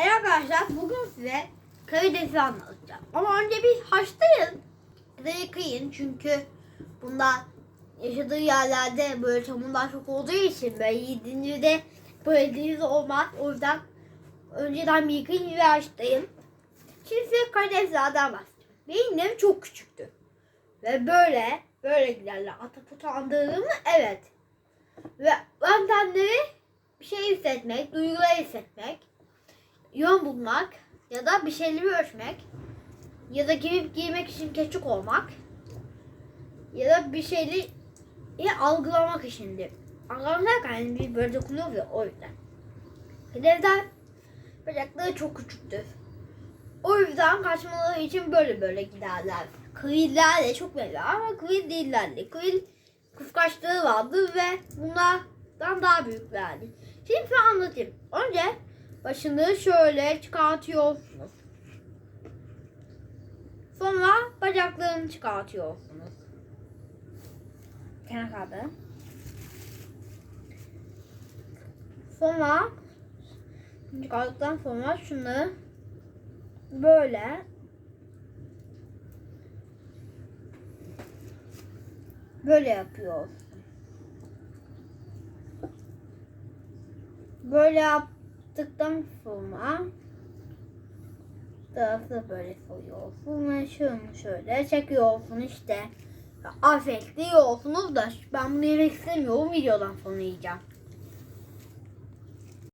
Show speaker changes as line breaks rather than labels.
Evet arkadaşlar bugün size karidesi anlatacağım. Ama önce bir haşlayın. Da yıkayın çünkü bunda yaşadığı yerlerde böyle çamurlar çok olduğu için böyle yediğinizde böyle deniz olmaz. O yüzden önceden bir yıkayın ve haşlayın. Şimdi size karideslerden bahsedeceğim. Benim evim çok küçüktü. Ve böyle böyle giderler. Ataput andığım mı? Evet. Ve yöntemleri bir şey hissetmek, duyguları hissetmek, yön bulmak ya da bir şeyleri ölçmek ya da giyip giymek için keçik olmak ya da bir şeyleri algılamak içindir. Derken yani bir böyle dokunuyor ya o yüzden. Hedefler bacakları çok küçüktür. O yüzden kaçmaları için böyle böyle giderler. Kıyılar de çok belli ama kıyı değillerdi. Kıyı kıskaçlığı vardı ve bunlardan daha büyüklerdi. Şimdi size anlatayım. Önce başını şöyle çıkartıyorsunuz. Sonra bacaklarını çıkartıyorsunuz. Kenar. Sonra çıkardıktan sonra şunu böyle böyle yapıyor. Böyle yaptıktan sonra tarafı böyle koyuyorsun ve şunu şöyle çekiyorsun işte. Afiyet yiyorsunuz da ben bunu yemek istemiyorum videodan sonra yiyeceğim.